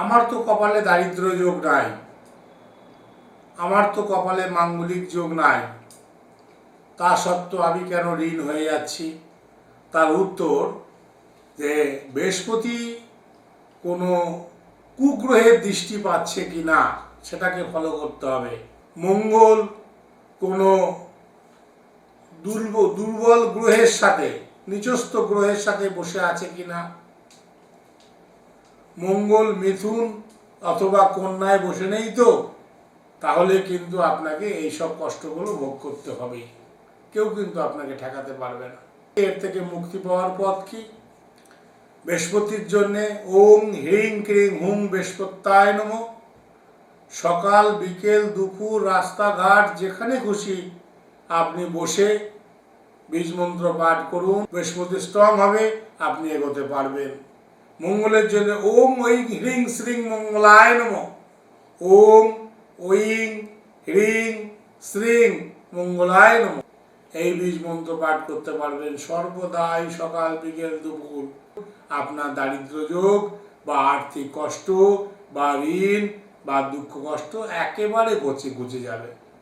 আমার তো কপালে দারিদ্র যোগ নাই। আমার তো কপালে মাঙ্গলিক যোগ নাই। তা সত্ত্বেও আমি কেন ঋণ হয়ে যাচ্ছি? তার উত্তর যে বৃহস্পতি কোনো কুগ্রহের দৃষ্টি পাচ্ছে কি না, সেটাকে ফলো করতে হবে। মঙ্গল কোনো দুর্বল দুর্বল গ্রহের সাথে, নিচস্থ গ্রহের সাথে বসে আছে কি না মঙ্গল, মিথুন অথবা কন্যায় বসে নেই তো, তাহলে কিন্তু আপনাকে এই সব কষ্টগুলো ভোগ করতে হবে। কেউ কিন্তু আপনাকে ঠেকাতে পারবে না। এর থেকে মুক্তি পাওয়ার পথ কি? বৃহস্পতির জন্যে ওম হ্রিং ক্রিং হুম বৃহস্পত্যায় নম। সকাল, বিকেল, দুপুর, রাস্তাঘাট, যেখানে খুশি আপনি বসে বীজ মন্ত্র পাঠ করুন। বৃহস্পতি স্ট্রং হবে, আপনি এগোতে পারবেন। মঙ্গলের জন্য ওম ঐং হ্রিং শ্রীং মঙ্গলায় নম। ওম ঐং হ্রিং শ্রিং মঙ্গলায় নম। এই বীজ মন্ত্র পাঠ করতে পারবেন সর্বদাই সকাল বিকেল দুপুর। আপনার দারিদ্র যোগ বা আর্থিক কষ্ট বা ঋণ বা দুঃখ কষ্ট একেবারে গছে গুছে যাবে।